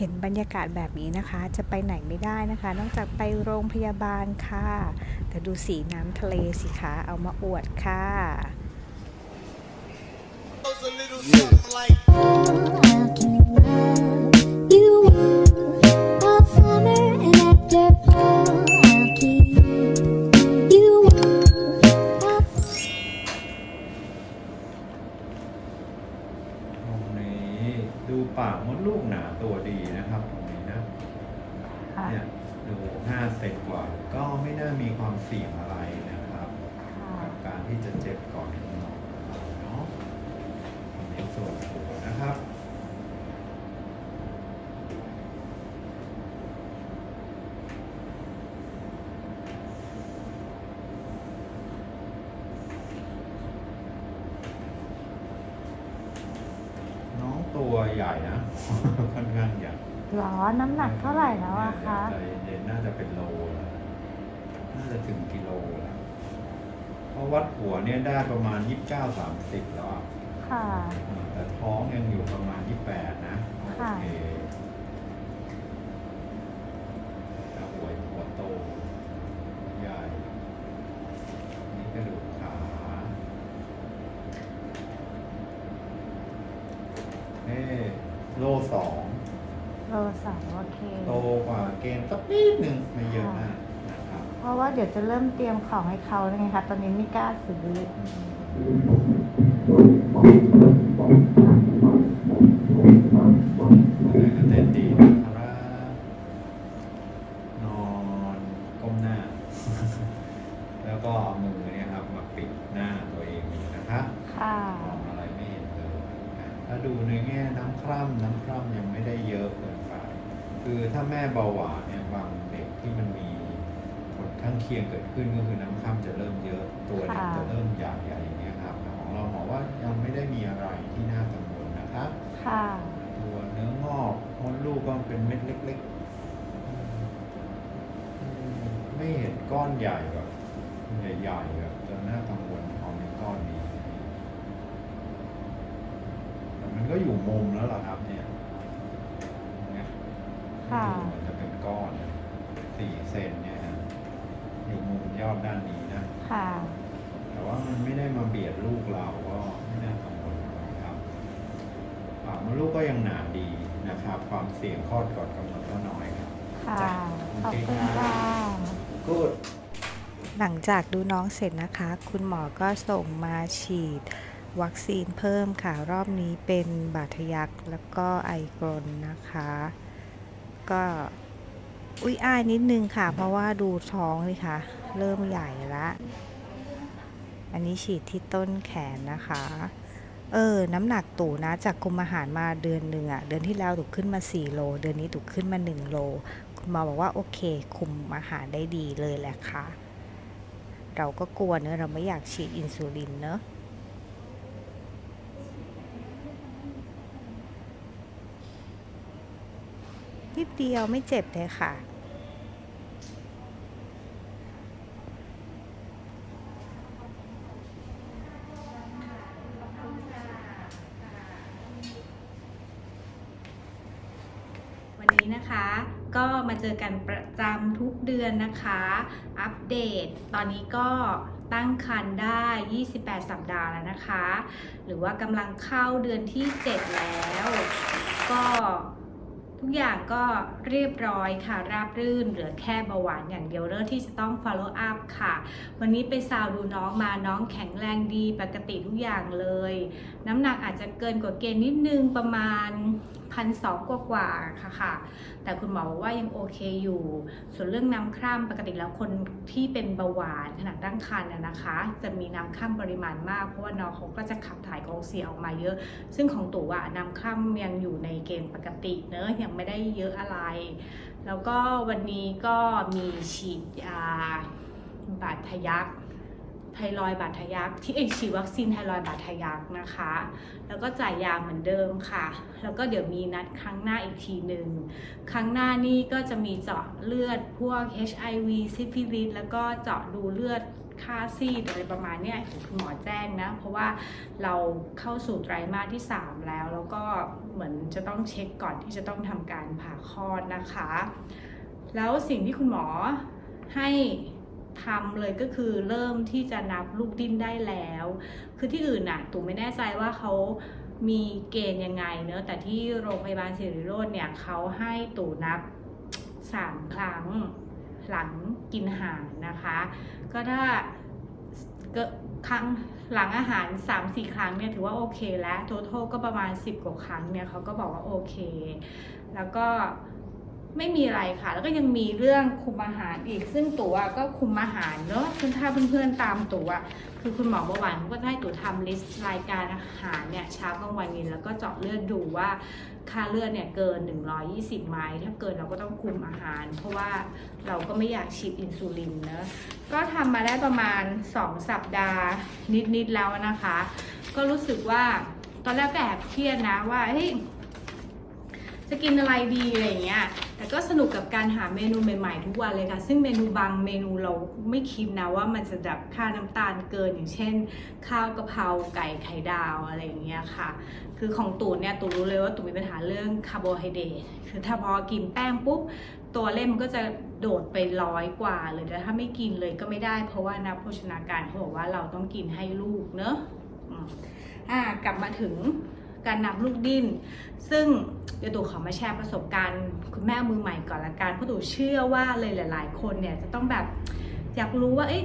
เห็นบรรยากาศแบบนี้นะคะ จะไปไหนไม่ได้นะคะ นอกจากไปโรงพยาบาลค่ะ แต่ดูสีน้ำทะเลสิคะเอามาอวดค่ะ Yeah. ปากมดลูกหนาตัวดีนะครับตรงนี้นะค่ะเนี่ยดู5เซนกว่า ก็ไม่น่ามีความเสี่ยงอะไรนะครับ กับการที่จะเจ็บก่อนกำหนดเนาะอันนี้ส่วนหัวนะครับ น้องตัว ใหญ่นะ ค่อนข้างใหญ่หรอ น้ำหนักเท่าไหร่แล้วอะคะ ใจเย็นน่าจะเป็นโลแล้วน่าจะถึงกิโลแล้วเพราะวัดหัวเนี่ยได้ประมาณยี่สิบเก้าสามสิบแล้วอะค่ะอ่าแต่ท้องยังอยู่ประมาณยี่แปดนะโอค่ะ เคแต่หัวหัวโต ใหญ่ นี่กระดูกขาเอ๊ะโลสอง โลสองโอเค โตกว่า เกณฑ์สักนิดหนึ่งไม่เยอะมากนะครับเพราะว่าเดี๋ยวจะเริ่มเตรียมของให้เขาแล้วไงคะตอนนี้ไม่กล้าซื้อแล้วก็เต้นดีนะครับนอนก้มหน้า แล้วก็เอามือเนี่ยครับมาปิดหน้าตัวเองนะครับค่ะมองอะไรไม่เห็นเลยนะถ้าดูในแง่น้ำคร่ำน้ำคร่ำยังไม่ได้เยอะเกินไป คือถ้าแม่เบาหวานเนี่ยบางเด็กที่มันมีผลข้างเคียงเกิดขึ้นก็คือน้ำคร่ำจะเริ่มเยอะตัวเด็กค่ะจะเริ่มใหญ่ๆอย่างเงี้ยครับแต่ของเราหมอว่ายังไม่ได้มีอะไรที่น่ากังวลนะครับค่ะตัวเนื้องอกมดลูกก็เป็นเม็ดเล็กๆอืมอืมไม่เห็นก้อนใหญ่แบบใหญ่ๆแบบจะน่ากังวลพอเป็นก้อนนี้แต่มันก็อยู่มุมแล้วล่ะครับเนี่ยเนี่ย ค่ะดูเหมือนจะเป็นก้อนสี่เซนเนี่ยนะอยู่มุมยอดด้านนี้นะ ค่ะ แต่ว่ามันไม่ได้มาเบียดลูกเราก็ไม่น่ากังวลนะครับปากมดลูกก็ยังหนาดีนะครับ ความเสี่ยงคลอดก่อนกำหนดก็น้อยครับ ค่ะ ขอบคุณโอเคครัค่ะบกูด หลังจากดูน้องเสร็จนะคะ คุณหมอก็ส่งมาฉีด วัคซีนเพิ่มค่ะ รอบนี้เป็นบาดทะยักแล้วก็ไอกรนนะคะ ก็อุ้ยอายนิดนึงค่ะ เพราะว่าดูท้องเลยค่ะ เริ่มใหญ่ละอันนี้ฉีดที่ต้นแขนนะคะ เออ น้ำหนักตู่นะ จากคุมอาหารมาเดือนหนึ่งอะเดือนที่แล้วตู่ขึ้นมา 4 โล เดือนนี้ตู่ขึ้นมา 1 โล คุณหมอบอกว่าโอเค คุมอาหารได้ดีเลยแหละค่ะ เราก็กลัวเนอะเราไม่อยากฉีดอินซูลินเนอะ นิดเดียวไม่เจ็บเลยค่ะ วันนี้นะคะก็มาเจอกันประจำทุกเดือนนะคะ อัปเดต ตอนนี้ก็ตั้งครรภ์ได้ 28 สัปดาห์แล้วนะคะ หรือว่ากำลังเข้าเดือนที่ 7 แล้ว ก็ ทุกอย่างก็เรียบร้อยค่ะ ราบรื่นเหลือแค่เบาหวานอย่างเดียวเรื่องที่จะต้อง follow up ค่ะ วันนี้ไปซาวดูน้องมาน้องแข็งแรงดีปกติทุกอย่างเลย น้ำหนักอาจจะเกินกว่าเกณฑ์นิดนึงประมาณ พันสองกว่าๆค่ะค่ะ แต่คุณหมอบอกว่ายังโอเคอยู่ ส่วนเรื่องน้ำคร่ำปกติแล้วคนที่เป็นเบาหวานขนาดตั้งครรภ์นะนะคะ จะมีน้ำคร่ำปริมาณมาก เพราะว่าน้องเขาก็จะขับถ่ายของเสียออกมาเยอะ ซึ่งของตู่อะน้ำคร่ำยังอยู่ในเกณฑ์ปกติเนอะยังไม่ได้เยอะอะไร แล้วก็วันนี้ก็มีฉีดยาบาดทะยัก ไทรอยบาดทะยักที่เอฉีดวัคซีนไทรอยบาดทะยักนะคะ แล้วก็จ่ายยาเหมือนเดิมค่ะ แล้วก็เดี๋ยวมีนัดครั้งหน้าอีกทีหนึ่งครั้งหน้านี่ก็จะมีเจาะเลือดพวก HIV ซิฟิลิสแล้วก็เจาะดูเลือดค่าซีดอะไรประมาณเนี้ยเห็นคุณหมอแจ้งนะ เพราะว่าเราเข้าสู่ไตรมาสที่ 3 แล้ว แล้วก็เหมือนจะต้องเช็คก่อนที่จะต้องทำการผ่าคลอดนะคะ แล้วสิ่งที่คุณหมอให้ ทำเลยก็คือเริ่มที่จะนับลูกดิ้นได้แล้ว คือที่อื่นน่ะตู่ไม่แน่ใจว่าเขามีเกณฑ์ยังไงเนอะแต่ที่โรงพยาบาลศิริโรจน์เนี่ยเขาให้ตู่นับ 3 ครั้งหลังกินอาหารนะคะ ก็ถ้ากิดครั้งหลังอาหาร 3-4 ครั้งเนี่ยถือว่าโอเคแล้ว total ก็ประมาณ 10 กว่าครั้งเนี่ยเขาก็บอกว่าโอเค แล้วก็ ไม่มีอะไรค่ะ แล้วก็ยังมีเรื่องคุมอาหารอีก ซึ่งตัวก็คุมอาหารเนอะคือถ้าเพื่อนๆตามตัวคือคุณหมอเบาหวานเขาก็ให้ตัวทำลิสต์รายการอาหารเนี่ยเช้ากลางวันเย็นแล้วก็เจาะเลือดดูว่าค่าเลือดเนี่ยเกิน 120ไหมถ้าเกินเราก็ต้องคุมอาหาร เพราะว่าเราก็ไม่อยากฉีดอินซูลินเนะก็ทำมาได้ประมาณ 2 สัปดาห์นิดๆแล้วนะคะ ก็รู้สึกว่าตอนแรกก็แอบเครียดนะว่าเฮ้ย จะกินอะไรดีอะไรเงี้ย แต่ก็สนุกกับการหาเมนูใหม่ๆ ทุกวันเลยค่ะ ซึ่งเมนูบางเมนูเราไม่คิดนะว่ามันจะดับค่าน้ำตาลเกินอย่างเช่น ข้าวกะเพราไก่ไข่ดาวอะไรอย่างเงี้ยค่ะ คือของตูนเนี่ยตูนรู้เลยว่าตูนมีปัญหาเรื่องคาร์โบไฮเดรต คือถ้าพอกินแป้งปุ๊บตัวเล่มมันก็จะโดดไปร้อยกว่าเลยแต่ถ้าไม่กินเลยก็ไม่ได้ เพราะว่านักโภชนาการเขาบอกว่าเราต้องกินให้ลูกเนอะอ่ากลับมาถึง การนับลูกดิ้น ซึ่งเดี๋ยวตู่ขอมาแชร์ประสบการณ์ คุณแม่มือใหม่ก่อนละกันเพราะตู่เชื่อว่าเลยหลาย ๆ คนเนี่ยจะต้องแบบอยากรู้ว่าเอ๊ะ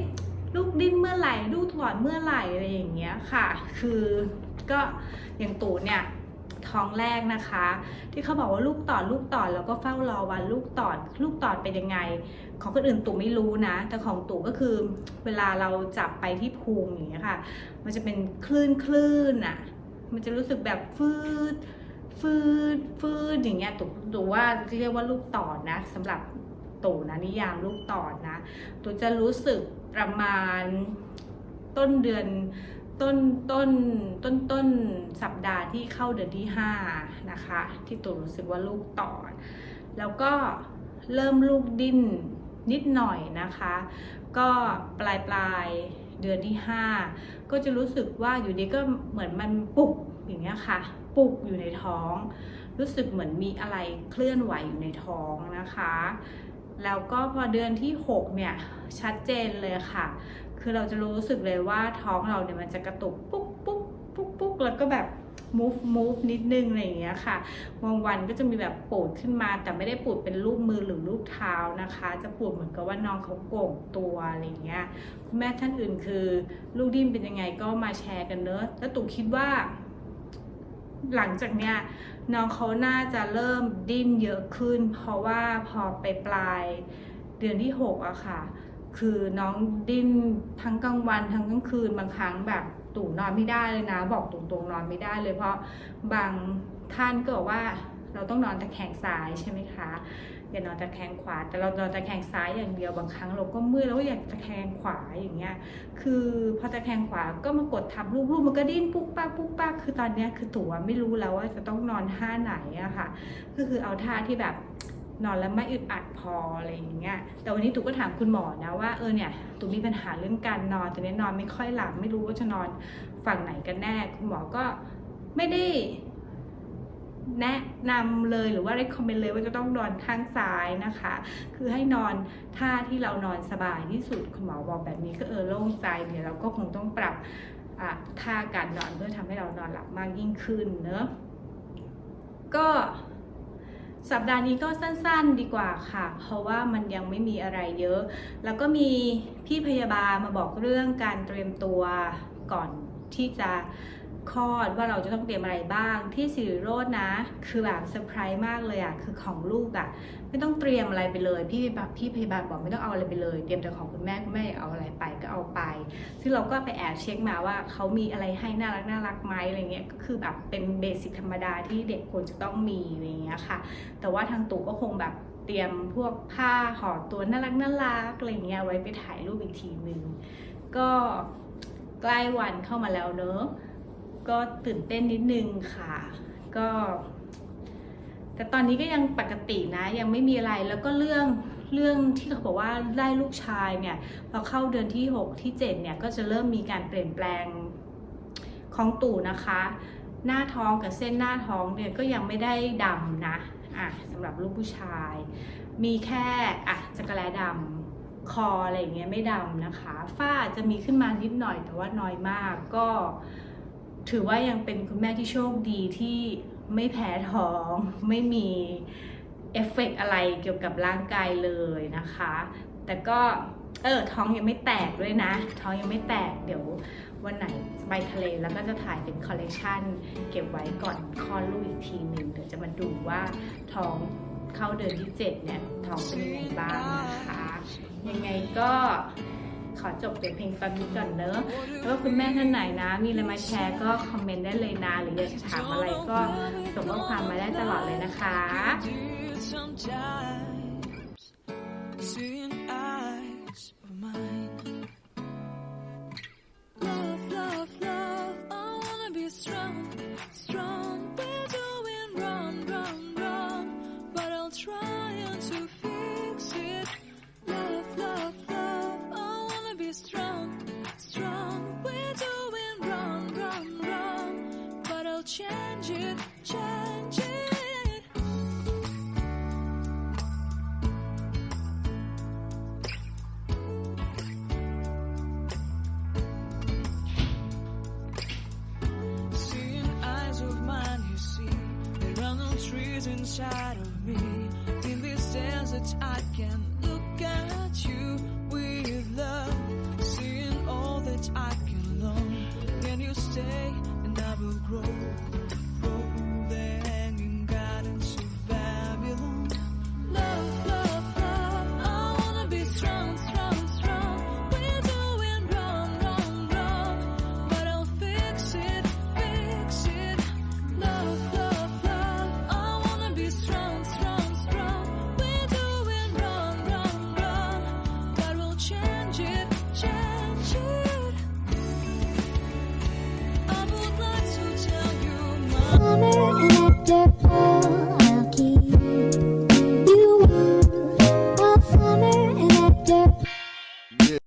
ลูกดิ้นเมื่อไหร่ลูกถอดเมื่อไหร่อะไรอย่างเงี้ยค่ะ คือก็อย่างตู่เนี่ยท้องแรกนะคะ ที่เขาบอกว่าลูกตอดลูกตอดแล้วก็เฝ้ารอวันลูกตอดลูกตอดเป็นยังไง ของคนอื่นตู่ไม่รู้นะ แต่ของตู่ก็คือเวลาเราจับไปที่พุงอย่างเงี้ยค่ะ มันจะเป็นคลื่นคลื่นอะ มันจะรู้สึกแบบฟืดฟืดฟืดอย่างเงี้ยตู่ตู่ว่าเรียกว่าลูกต่อนะสำหรับตู่นะนิยามลูกต่อนะตู่จะรู้สึกประมาณต้นเดือนต้นต้นต้นต้นสัปดาห์ที่เข้าเดือนที่ห้านะคะ ที่ตู่รู้สึกว่าลูกต่อแล้วก็เริ่มลูกดิ้นนิดหน่อยนะคะ ก็ปลายปลาย เดือนที่ 5 ก็จะรู้สึกว่าอยู่ดีก็เหมือนมันปุกอย่างเงี้ยค่ะ ปุกอยู่ในท้อง รู้สึกเหมือนมีอะไรเคลื่อนไหวอยู่ในท้องนะคะ แล้วก็พอเดือนที่ 6 เนี่ยชัดเจนเลยค่ะ คือเราจะรู้สึกเลยว่าท้องเราเนี่ยมันจะกระตุกปุ๊กปุ๊กปุ๊กปุ๊กแล้วก็แบบ move move นิดนึงอะไรอย่างเงี้ยค่ะบางวันก็จะมีแบบปูดขึ้นมา แต่ไม่ได้ปูดเป็นรูปมือหรือรูปเท้านะคะ จะปูดเหมือนกับว่าน้องเขาโก่งตัวอะไรอย่างเงี้ยคุณแม่ท่านอื่นคือ ลูกดิ้นเป็นยังไงก็มาแชร์กันเนอะแล้วตู่คิดว่า หลังจากเนี้ยน้องเขาน่าจะเริ่มดิ้นเยอะขึ้น เพราะว่าพอไปปลายเดือนที่หกอะค่ะ คือน้องดิ้นทั้งกลางวันทั้งกลางคืนบางครั้งแบบตู่นอนไม่ได้เลยนะ บอกตรงๆนอนไม่ได้เลย เพราะบางท่านก็บอกว่าเราต้องนอนตะแคงซ้ายใช่ไหมคะอย่านอนตะแคงขวา แต่เรานอนตะแคงซ้ายอย่างเดียวบางครั้งเราก็เมื่อยแล้วก็อยากตะแคงขวาอย่างเงี้ย คือพอตะแคงขวาก็มากดทับรูปรูปมันก็ดิ้นปุ๊กปักปุ๊กปักคือตอนเนี้ยคือตั๋วไม่รู้แล้วว่าจะต้องนอนท่าไหนอะค่ะ ก็คือเอาท่าที่แบบ นอนแล้วไม่อึดอัดพออะไรอย่างเงี้ย แต่วันนี้ตู่ก็ถามคุณหมอนะว่าเออเนี่ยตู่มีปัญหาเรื่องการนอนตอนนี้นอนไม่ค่อยหลับไม่รู้ว่าจะนอนฝั่งไหนกันแน่ คุณหมอก็ไม่ได้แนะนำเลยหรือว่า recommend เลยว่าจะต้องนอนข้างซ้ายนะคะ คือให้นอนท่าที่เรานอนสบายที่สุดคุณหมอบอกแบบนี้ก็เออโล่งใจเดี๋ยเราก็คงต้องปรับท่าการนอนเพื่อทำให้เรานอนหลับมากยิ่งขึ้นเนอะก็ สัปดาห์นี้ก็สั้นๆดีกว่าค่ะ เพราะว่ามันยังไม่มีอะไรเยอะ แล้วก็มีพี่พยาบาลมาบอกเรื่องการเตรียมตัวก่อนที่จะ คลอดว่าเราจะต้องเตรียมอะไรบ้างที่สิริโรจน์นะ คือแบบเซอร์ไพรส์มากเลยอะ่ะคือของลูกอะ่ะไม่ต้องเตรียมอะไรไปเลย พี่แบบพี่พยาบาลบอกไม่ต้องเอาอะไรไปเลย เตรียมแต่ของคุณแม่คุณแม่เอาอะไรไปก็เอาไป ซึ่งเราก็ไปแอบเช็คมาว่าเขามีอะไรให้น่ารักน่ารักไหมอะไรเงี้ยก็คือแบบเป็นเบสิกธรรมดาที่เด็กควรจะต้องมีอะไรเงี้ยค่ะ แต่ว่าทางตู่ก็คงแบบเตรียมพวกผ้าห่อตัวน่ารักน่ารักอะไรเงี้ยไว้ไปถ่ายรูปอีกทีหนึ่งก็ใกล้วันเข้ามาแล้วเนอะ ก็ตื่นเต้นนิดนึงค่ะ ก็ แต่ตอนนี้ก็ยังปกตินะ ยังไม่มีอะไรแล้วก็เรื่องเรื่องที่เขาบอกว่าได้ลูกชายเนี่ยพอเข้าเดือนที่ 6 ที่ 7 เนี่ยก็จะเริ่มมีการเปลี่ยนแปลงของตู่นะคะ หน้าท้องกับเส้นหน้าท้องเนี่ยก็ยังไม่ได้ดำนะอะสำหรับลูกผู้ชาย มีแค่อะจักรแลดำคออะไรอย่างเงี้ยไม่ดำนะคะ ฝ้าจะมีขึ้นมานิดหน่อยแต่ว่าน้อยมากก็ ถือว่ายังเป็นคุณแม่ที่โชคดีที่ไม่แพ้ท้องไม่มีเอฟเฟกต์อะไรเกี่ยวกับร่างกายเลยนะคะ แต่ก็เออท้องยังไม่แตกด้วยนะ ท้องยังไม่แตกเดี๋ยววันไหนไปทะเลแล้วก็จะถ่ายเป็นคอลเลกชันเก็บไว้ก่อนคลอดลูกอีกทีหนึ่งเดี๋ยวจะมาดูว่าท้องเข้าเดือนที่ 7 เนี่ย ท้องเป็นยังไงบ้างนะคะ ยังไงก็ ขอจบเป็นเพลงตอนนี้ก่อนเนอะแล้วก็คุณแม่ท่านไหนนะ มีอะไรมาแชร์ก็คอมเมนต์ได้เลยนะ หรืออยากจะถามอะไรก็ส่งข้อความมาได้ตลอดเลยนะคะ change it, change it. Seeing eyes of mine, you see, there are no trees inside of me. In this desert, I